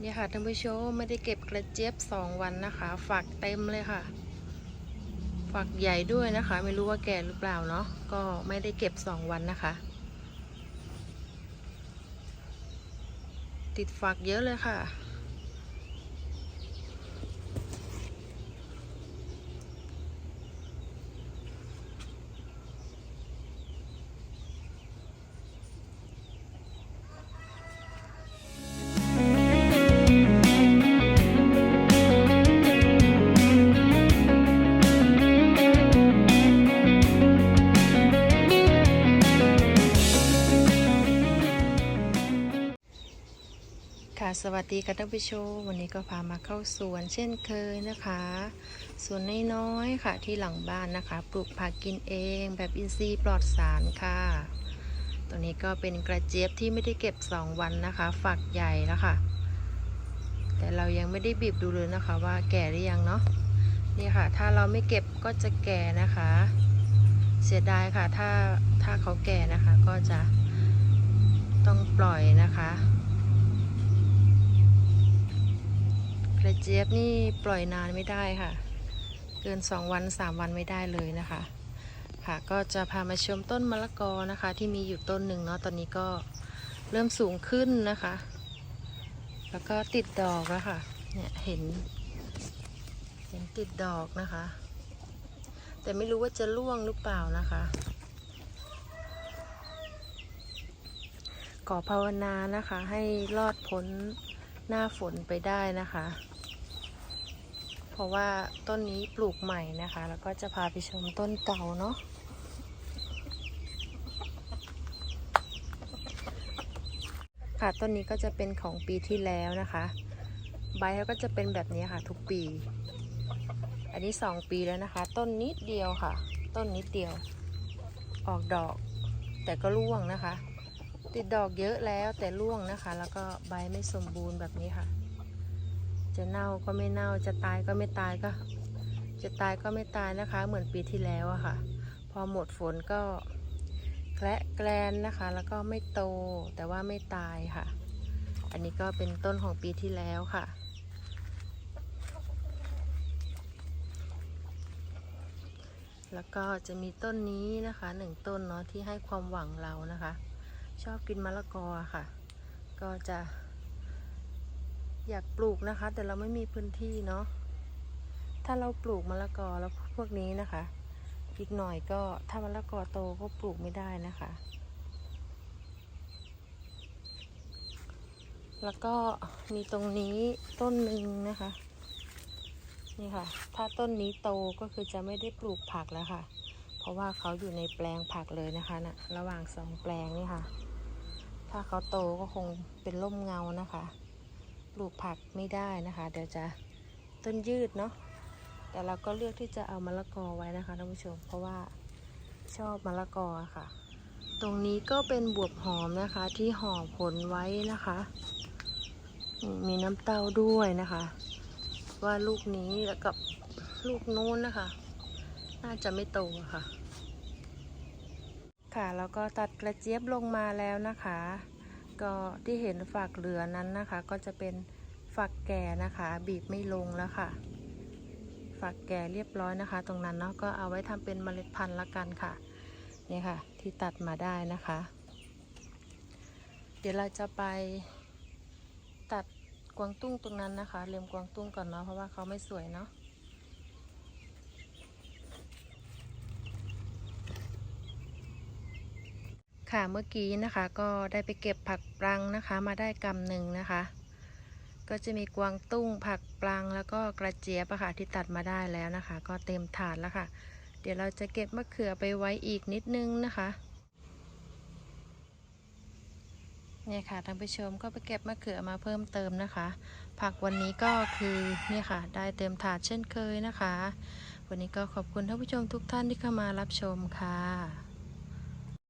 เนี่ยค่ะท่านผู้ชมไม่ได้เก็บกระเจี๊ยบสองวันนะคะ ฝักเต็มเลยค่ะ ฝักใหญ่ด้วยนะคะ ไม่รู้ว่าแก่หรือเปล่าเนาะก็ไม่ได้เก็บสองวันนะคะ ติดฝักเยอะเลยค่ะ ค่ะสวัสดีค่ะท่านผู้ชมวันนี้ก็พามาเข้าสวนเช่นเคยนะคะสวนน้อยๆค่ะที่หลังบ้านนะคะ ปลูกผักกินเองแบบอินทรีย์ปลอดสารค่ะตัวนี้ก็เป็นกระเจี๊ยบที่ไม่ได้เก็บ 2 วันนะคะ ฝักใหญ่แล้วค่ะ แต่เรายังไม่ได้บีบดูเลยนะคะ ว่าแก่หรือยังเนาะนี่ค่ะ ถ้าเราไม่เก็บก็จะแก่นะคะ เสียดายค่ะถ้าถ้าเขาแก่นะคะก็จะต้องปล่อยนะคะ กระเจี๊ยบนี่ปล่อยนานไม่ได้ค่ะ เกิน 2 วัน 3 วันไม่ได้เลยนะคะ ค่ะก็จะพามาชมต้นมะละกอนะคะ ที่มีอยู่ต้นหนึ่งเนาะตอนนี้ก็เริ่มสูงขึ้นนะคะ แล้วก็ติดดอกแล้วค่ะเนี่ยเห็น เห็นติดดอกนะคะ แต่ไม่รู้ว่าจะร่วงหรือเปล่านะคะขอภาวนานะคะให้รอดพ้น หน้าฝนไปได้นะคะ เพราะว่าต้นนี้ปลูกใหม่นะคะ แล้วก็จะพาไปชมต้นเก่าเนาะค่ะต้นนี้ก็จะเป็นของปีที่แล้วนะคะ ใบเขาก็จะเป็นแบบนี้ค่ะทุกปี อันนี้สองปีแล้วนะคะ ต้นนิดเดียวค่ะ ต้นนิดเดียว ออกดอก แต่ก็ร่วงนะคะ ติดดอกเยอะแล้วแต่ร่วงนะคะ แล้วก็ใบไม่สมบูรณ์แบบนี้ค่ะ จะเน่าก็ไม่เน่าจะตายก็ไม่ตายก็ จะตายก็ไม่ตายนะคะ เหมือนปีที่แล้วอะค่ะ พอหมดฝนก็แกละแกลนนะคะ แล้วก็ไม่โตแต่ว่าไม่ตายค่ะ อันนี้ก็เป็นต้นของปีที่แล้วค่ะแล้วก็จะมีต้นนี้นะคะหนึ่งต้นเนาะที่ให้ความหวังเรานะคะ ชอบกินมะละกอค่ะ ก็จะ อยากปลูกนะคะ แต่เราไม่มีพื้นที่เนาะถ้าเราปลูกมะละกอแล้วพวกนี้นะคะ อีกหน่อยก็ถ้ามะละกอโตก็ปลูกไม่ได้นะคะ แล้วก็มีตรงนี้ต้นหนึ่งนะคะนี่ค่ะ ถ้าต้นนี้โตก็คือจะไม่ได้ปลูกผักแล้วค่ะ เพราะว่าเขาอยู่ในแปลงผักเลยนะคะนะระหว่างสองแปลงนี่ค่ะ ถ้าเขาโตก็คงเป็นร่มเงานะคะ ปลูกผักไม่ได้นะคะ เดี๋ยวจะต้นยืดเนาะ แต่เราก็เลือกที่จะเอามะละกอไว้นะคะท่านผู้ชม เพราะว่าชอบมะละกอค่ะ ตรงนี้ก็เป็นบวบหอมนะคะ ที่ห่อผลไว้นะคะ มีน้ำเต้าด้วยนะคะ ว่าลูกนี้แล้วกับลูกนู้นนะคะ น่าจะไม่โตะค่ะ ค่ะแล้วก็ตัดกระเจี๊ยบลงมาแล้วนะคะ ก็ที่เห็นฝักเหลือนั้นนะคะ ก็จะเป็นฝักแก่นะคะ บีบไม่ลงแล้วค่ะ ฝักแก่เรียบร้อยนะคะ ตรงนั้นเนาะก็เอาไว้ทำเป็นเมล็ดพันธุ์ละกันค่ะนี่ค่ะ ที่ตัดมาได้นะคะ เดี๋ยวเราจะไปตัดกวางตุ้งตรงนั้นนะคะเลียมกวางตุ้งก่อนเนาะเพราะว่าเขาไม่สวยเนาะ ค่ะเมื่อกี้นะคะก็ได้ไปเก็บผักปรังนะคะ มาได้กำหนึ่งนะคะ ก็จะมีกวางตุ้งผักปรังแล้วก็กระเจี๊ยบะค่ะที่ตัดมาได้แล้วนะคะ ก็เต็มถาดแล้วค่ะ เดี๋ยวเราจะเก็บมะเขือไปไว้อีกนิดนึงนะคะเนี่ยค่ะท่านผู้ชมก็ไปเก็บมะเขือมาเพิ่มเติมนะคะ ผักวันนี้ก็คือเนี่ยค่ะ ได้เต็มถาดเช่นเคยนะคะ วันนี้ก็ขอบคุณท่านผู้ชมทุกท่านที่เข้ามารับชมค่ะ